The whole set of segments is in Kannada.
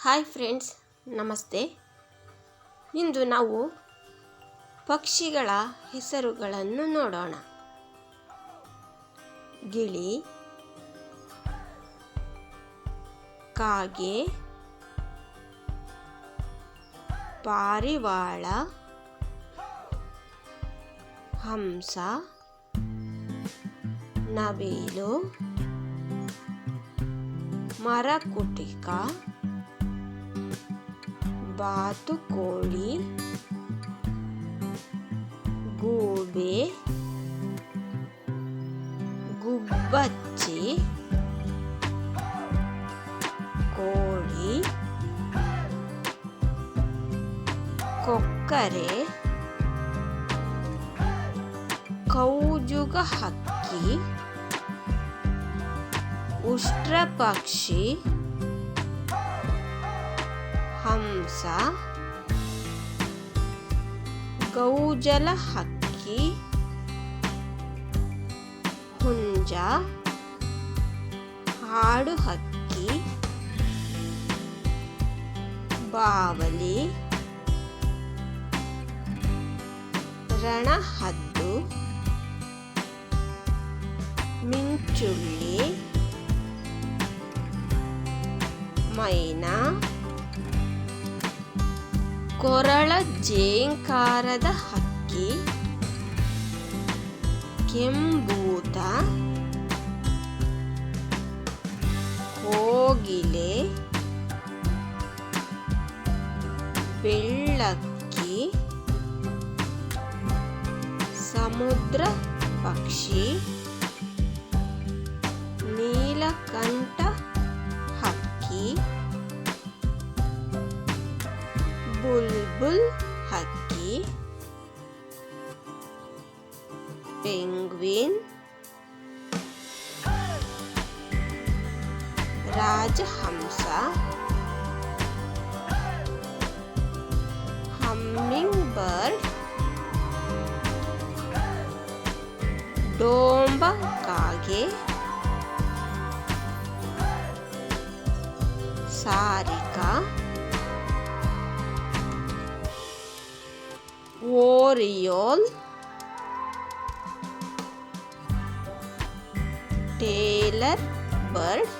ಹಾಯ್ ಫ್ರೆಂಡ್ಸ್ ನಮಸ್ತೆ. ಇಂದು ನಾವು ಪಕ್ಷಿಗಳ ಹೆಸರುಗಳನ್ನು ನೋಡೋಣ. ಗಿಳಿ ಕಾಗೆ ಪಾರಿವಾಳ ಹಂಸ ನವಿಲು ಮರಕುಟಿಕ ಬಾತುಕೋಳಿ ಗೂಬೆ ಗುಬ್ಬಚ್ಚಿ ಕೋಳಿ ಕೊಕ್ಕರೆ ಕೌಜುಗ ಹಕ್ಕಿ ಉಷ್ಟ್ರಪಕ್ಷಿ ಹಂಸ ಗೌಜಲ ಹಕ್ಕಿ ಹುಂಜ ಹಾಡು ಹಕ್ಕಿ ಬಾವಲಿ ರಣಹದ್ದು ಮಿಂಚುಳ್ಳಿ ಮೈನಾ ಕೊರಳ ಜೇಂಕಾರದ ಹಕ್ಕಿ ಕೆಂಬೂತ ಕೋಗಿಲೆ ಬೆಳ್ಳಕ್ಕಿ ಸಮುದ್ರ ಪಕ್ಷಿ. बुलबुल हकी पेंगुइन राज हमसा हमिंग बर्ड डोंब कागे सारिका ಓರಿಯೋಲ್. Tailor, bird.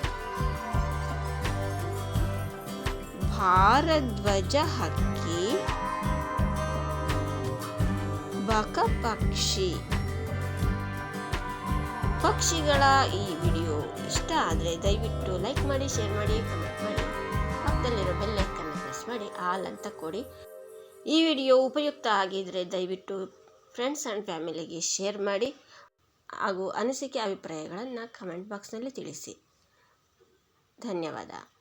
ಭಾರದ್ವಜ ಹಕ್ಕಿ. ಬಕ ಪಕ್ಷಿ ಪಕ್ಷಿಗಳ ಈ ವಿಡಿಯೋ ಇಷ್ಟ ಆದರೆ ದಯವಿಟ್ಟು ಲೈಕ್ ಮಾಡಿ, ಶೇರ್ ಮಾಡಿ, ಕಮೆಂಟ್ ಮಾಡಿ. ಪಕ್ಕದಲ್ಲಿರೋ ಬೆಲ್ಲೈಕನ್ನು ಪ್ರೆಸ್ ಮಾಡಿ, ಆಲ್ ಅಂತ ಕೊಡಿ. ಈ ವಿಡಿಯೋ ಉಪಯುಕ್ತ ಆಗಿದ್ದರೆ ದಯವಿಟ್ಟು ಫ್ರೆಂಡ್ಸ್ ಆ್ಯಂಡ್ ಫ್ಯಾಮಿಲಿಗೆ ಶೇರ್ ಮಾಡಿ ಹಾಗೂ ಅನಿಸಿಕೆ ಅಭಿಪ್ರಾಯಗಳನ್ನು ಕಮೆಂಟ್ ಬಾಕ್ಸ್ನಲ್ಲಿ ತಿಳಿಸಿ. ಧನ್ಯವಾದ.